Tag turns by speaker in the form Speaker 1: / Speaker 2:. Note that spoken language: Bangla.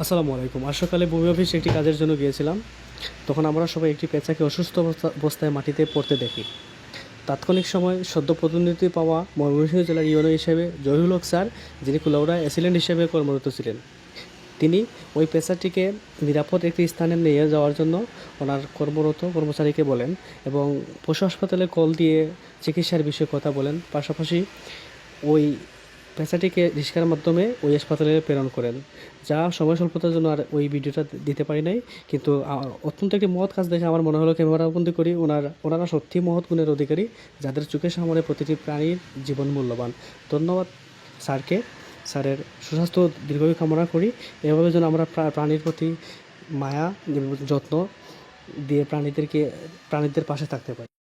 Speaker 1: আসসালামু আলাইকুম। আজ সকালে অফিসে একটি কাজের জন্য গিয়েছিলাম। তখন আমরা সবাই একটি পেঁচাকে অসুস্থ অবস্থা- অবস্থায় মাটিতে পড়তে দেখি। তাৎক্ষণিক সময় সদ্য প্রতিনিধি পাওয়া ময়মনসিংহ জেলার ইউনো হিসেবে জহিরুল হক স্যার, যিনি কুলাউড়া অ্যাসিলেন্ট হিসেবে কর্মরত ছিলেন, তিনি ওই পেশাটিকে নিরাপদ একটি স্থানে নিয়ে যাওয়ার জন্য ওনার কর্মরত কর্মচারীকে বলেন এবং পশু হাসপাতালে কল দিয়ে চিকিৎসার বিষয়ে কথা বলেন। পাশাপাশি ওই পেশাটিকে রিক্সার মাধ্যমে ওই হাসপাতালে প্রেরণ করেন, যা সময় স্বল্পতার জন্য আর ওই ভিডিওটা দিতে পারি নাই। কিন্তু অত্যন্ত একটি মহৎ কাজ দেখে আমার মনে হলো ক্যামেরাবন্দি করি ওনার, ওনারা সত্যি মহৎ গুণের অধিকারী, যাদের চোখের সামনে প্রতিটি প্রাণীর জীবন মূল্যবান। ধন্যবাদ, স্যারকে। স্যারের সুস্বাস্থ্য দীর্ঘায়ু কামনা করি। এভাবে যেন আমরা প্রা- প্রাণীর প্রতি মায়া, যত্ন দিয়ে প্রাণীদেরকে, প্রাণীদের পাশে থাকতে পারি।